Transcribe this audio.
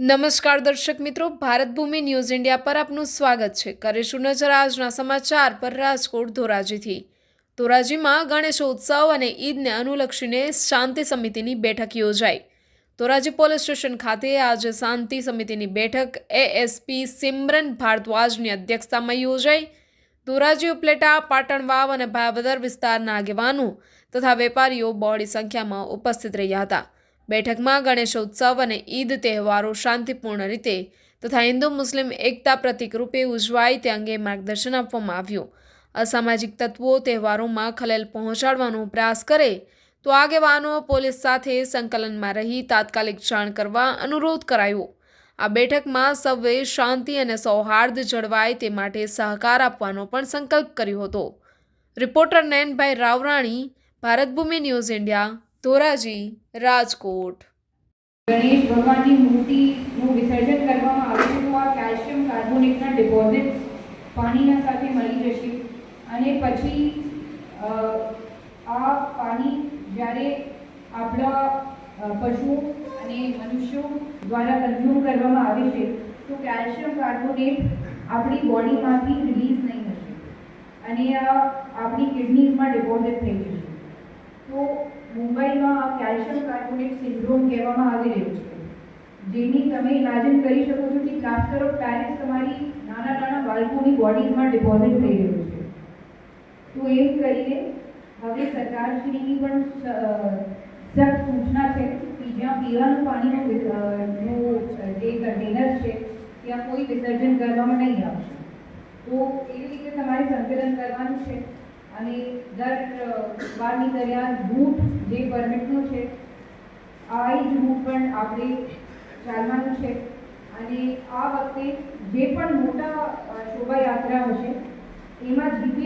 નમસ્કાર દર્શક મિત્રો ભારત ભૂમિ ન્યૂઝ ઇન્ડિયા પર આપનું સ્વાગત છે. કરીશું નજર આજના સમાચાર પર રાજકોટ ધોરાજીથી. ધોરાજીમાં ગણેશોત્સવ અને ઈદને અનુલક્ષીને શાંતિ સમિતિની બેઠક યોજાઈ. ધોરાજી પોલીસ સ્ટેશન ખાતે આજે શાંતિ સમિતિની બેઠક એએસપી સિમરન ભારદ્વાજની અધ્યક્ષતામાં યોજાઈ. ધોરાજી ઉપલેટા પાટણ વાવ અને ભાવદર વિસ્તારના આગેવાનો તથા વેપારીઓ બહોળી સંખ્યામાં ઉપસ્થિત રહ્યા હતા. બેઠકમાં ગણેશોત્સવ અને ઈદ તહેવારો શાંતિપૂર્ણ રીતે તથા હિન્દુ મુસ્લિમ એકતા પ્રતિકરૂપે ઉજવાય તે અંગે માર્ગદર્શન આપવામાં આવ્યું. અસામાજિક તત્વો તહેવારોમાં ખલેલ પહોંચાડવાનો પ્રયાસ કરે તો આગેવાનો પોલીસ સાથે સંકલનમાં રહી તાત્કાલિક જાણ કરવા અનુરોધ કરાયો. આ બેઠકમાં સૌએ શાંતિ અને સૌહાર્દ જળવાય તે માટે સહકાર આપવાનો પણ સંકલ્પ કર્યો હતો. Reporter Nayanbhai Ravrani, Bharatbhoomi news India Dhoraji, Rajkot. Ganesh ભગવાનની મૂર્તિનું વિસર્જન કરવામાં આવે છે. તો આ કેલ્શિયમ કાર્બોનેટના ડિપોઝિટ પાણીના સાથે મળી જશે. અને પછી આ પાણી જ્યારે આપણા પશુ અને મનુષ્યો દ્વારા કન્ઝ્યુમ કરવામાં આવે છે, તો કેલ્શિયમ કાર્બોનેટ આપણી બોડીમાંથી રિલીઝ નહીં થશે. અને આ આપણી કિડનીઝમાં ડિપોઝિટ થઈ જશે. તો મુંબઈમાં કેલ્શિયમ કાર્બોનેટ સિન્ડ્રોમ કહેવામાં આવી રહ્યું છે. જેની તમે ઇમેજિન કરી શકો છો કે પ્લાસ્ટર ઓફ પેરિસ તમારી નાના નાના બાળકોની બોડીઝમાં ડિપોઝિટ થઈ રહ્યું છે. તો એમ કરીને હવે સરકારશ્રીની પણ સખ્ત સૂચના છે કે જ્યાં પીવાનું પાણીનું જે કન્ટેનર છે, ત્યાં કોઈ વિસર્જન કરવામાં નહીં આવશે. તો એવી રીતે તમારે સંકલન કરવાનું છે. અને દર વારની દરમિયાન બૂટ જે પરમિટનો છે, આ જ રૂટ પણ આપણે ચાલવાનું છે. અને આ વખતે જે પણ મોટા શોભાયાત્રાઓ છે, એમાં જીપી